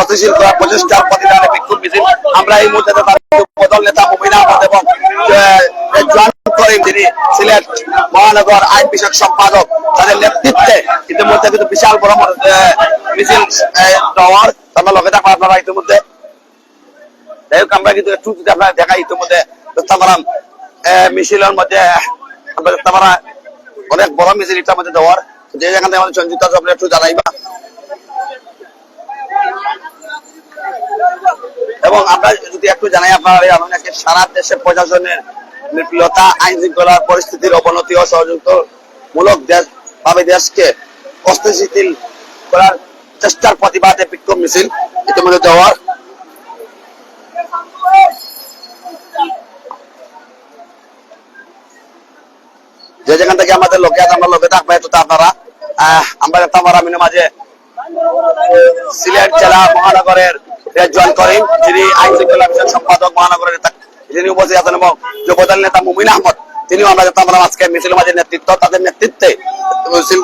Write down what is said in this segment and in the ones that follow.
গতিশীল করার প্রচেষ্টার প্রতিদানে বিক্ষোভ মিছিল, আমরা এই মুহূর্তে তার বদল নেতা মুমিনা আহমদ এবং যিনি সিলেট মহানগর আইন বিষয়ক সম্পাদক, তাদের নেতৃত্বে ইতিমধ্যে কিন্তু বিশাল বড় মিছিল দেওয়ার আমরা লগে থাকব আপনারা ইতিমধ্যে। যাই হোক, আমরা কিন্তু একটু যদি আপনারা দেখাই ইতিমধ্যে তামারাম মিছিলের মধ্যে, আমরা তামারা অনেক বড় মিছিল এটার মধ্যে দেওয়ার, যে যেখান আমাদের সঞ্জিত একটু জানাইবা এবং আমরা যদি একটু জানাই আপনারা এই আলোচনাকে, সারা দেশে প্রশাসনের নির্ভীলতা আইন শৃঙ্খলার পরিস্থিতির অবনতি ও সহযোগিত মূলক ভাবে দেশকে অস্থিতিশীল করার চেষ্টার প্রতিবাদে বিক্ষোভ মিছিল ইতিমধ্যে দেওয়ার। যে যেখান থেকে আমাদের লোকে আমরা লোকে থাকব তো আপনারা। আমরা আমার আমিনের মাঝে সিলেট জেলা মহানগরের রেজওয়ান করিম যিনি আইন শৃঙ্খলা সম্পাদক, মহানগরের নেতা, যিনি উপস্থিত আছেন এবং যুবদল নেতা মুমিন আহমদ, তিনিও আমরা আমরা আজকে মিছিল মাঝে নেতৃত্ব, তাদের নেতৃত্বে মিছিল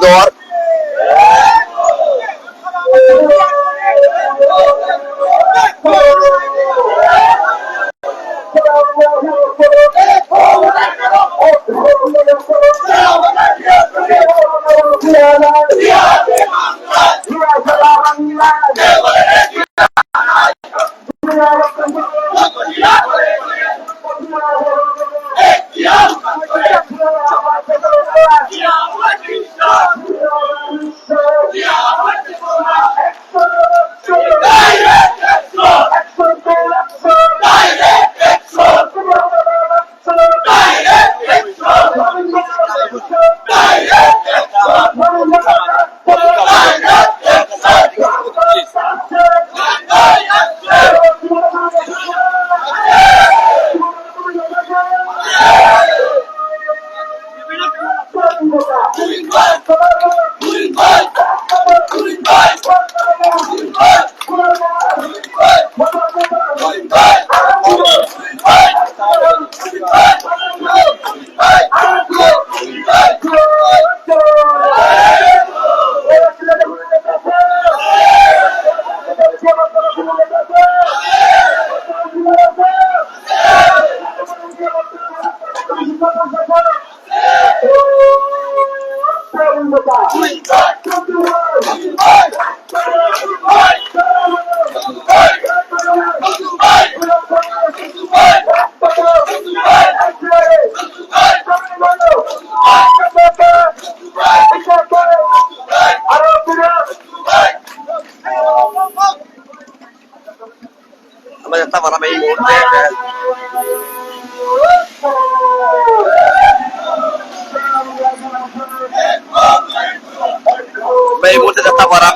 এই মুহূর্তে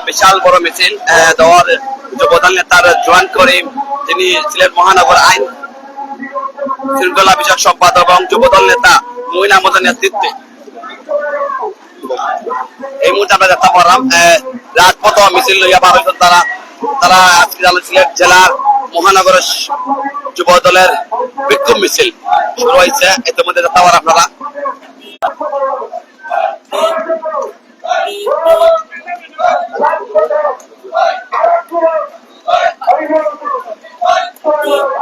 বিশাল বড় মিছিল জোয়ান করিম যিনি সিলেট মহানগর আইন শৃঙ্খলা বিষয়ক সম্পাদক এবং যুবদল নেতা নেতৃত্বে। এই মুহূর্তে আমরা রাজপথ মিছিল লইয়া বার হইতেন তারা। তারা আজকে সিলেট জেলার মহানগরের যুব দলের বিক্ষোভ মিছিল শুরু হয়েছে ইতিমধ্যে যাত্রা করা আপনারা। Thank you.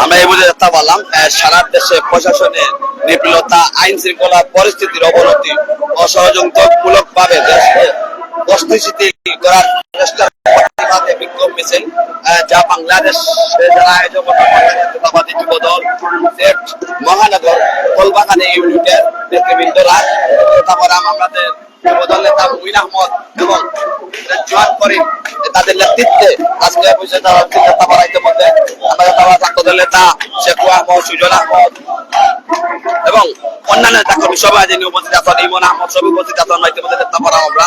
আমরা এই বুঝে দেখতে পারলাম সারা দেশে প্রশাসনের নির্ভুলতা আইন শৃঙ্খলা পরিস্থিতির অবনতি অসহযোগমূলক ভাবে দেশকে অস্থিতিশীল করার চেষ্টার প্রতিবাদে বিক্ষোভ মিছিল যা বাংলাদেশ যারা আয়োজক যুব দল মহানগর কলবাগানে ইউনিটের আমাদের যুব দল নেতা মুইন আহমদ এবং জোয়ান করিম, তাদের নেতৃত্বে আজকে তারা ইতিমধ্যে আমরা নেতাপাড়া ছাত্র দলের নেতা শেখ আহমদ, সুজন আহমদ এবং অন্যান্য নেতা সবাই যিনি উপস্থিত আছেন। ইমন আহমদ সবই উপস্থিত আছেন। ইতিমধ্যে আমরা।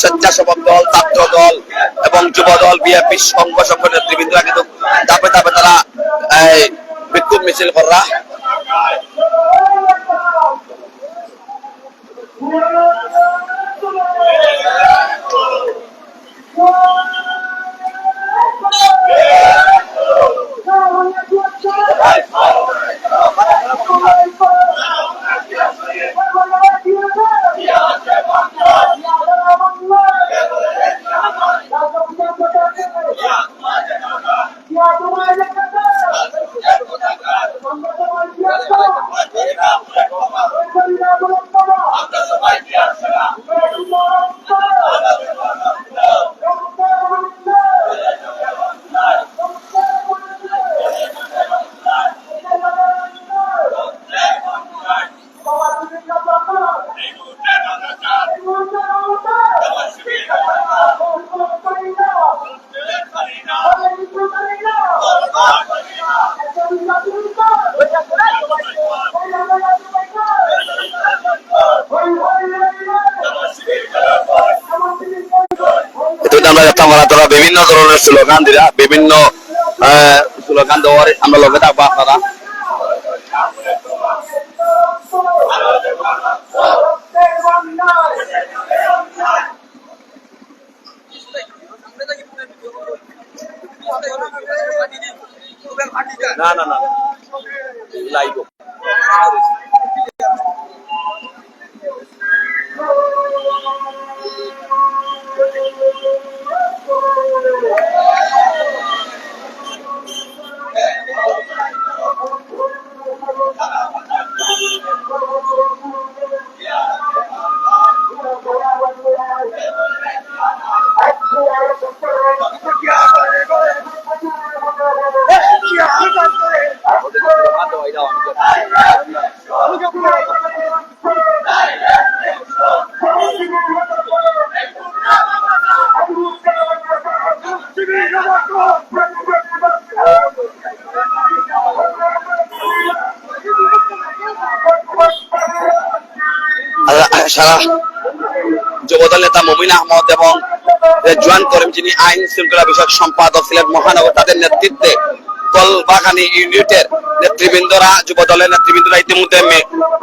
স্বেচ্ছাসেবক দল, ছাত্র দল এবং যুব দল বিএপি সংঘ সংঘ নেতৃবৃন্দরা কিন্তু ধাপে ধাপে তারা বিক্ষোভ মিছিল করা। আমরা যাত্রা মারা তোরা বিভিন্ন ধরনের স্লোগান দিরা বিভিন্ন আহ, স্লোগান দেওয়ার আমরা লগে থাকব আপনারা না না না লাইভ সারা যুবদল নেতা মমিন আহমদ এবং জোয়ান করিম, যিনি আইন শৃঙ্খলা বিষয়ক সম্পাদক ছিলেন মহানগর, তাদের নেতৃত্বে কলবাগানি ইউনিটের নেতৃবৃন্দরা যুব দলের নেতৃবৃন্দরা ইতিমধ্যে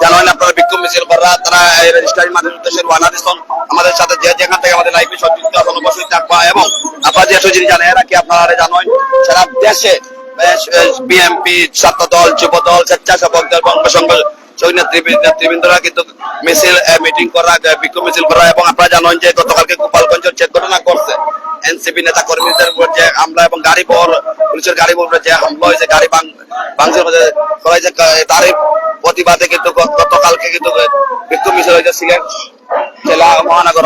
জানালেন আপনারা বিক্ষোভ মিছিল করা, তারা এই রেজিস্ট্রারি মাঠের উদ্দেশ্যে রওনা দিচ্ছেন আমাদের সাথে যে যেখান থেকে আমাদের সংযুক্ত আছেন, অবশ্যই থাকবা এবং আপনারা যেহেতু যিনি জানেন, এরা কি আপনারা জানেন? সারা দেশে বিএনপি ছাত্র দল যুব দল স্বেচ্ছাসেবক দল বঙ্গসংঘ নেতৃবৃন্দ- নেতৃবৃন্দরা কিন্তু মিছিল মিটিং করা বিক্ষোভ মিছিল করা এবং আপনারা জানেন যে গতকালকে গোপালগঞ্জের যে ঘটনা করছে এনসিপি নেতা কর্মীদের উপর যে হামলা এবং গাড়ি বহর পুলিশের গাড়ি বহর যে হামলা হয়েছে, গাড়ি ভাঙ- ভাঙচুর হয়েছে করা হয়েছে কা- প্রতিবাদে কিন্তু গতকালকে কিন্তু বিক্ষোভ মিছিল হয়েছে সিলেট জেলা মহানগর।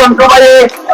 রাজপথে সংক্রমণে গোবিন্দ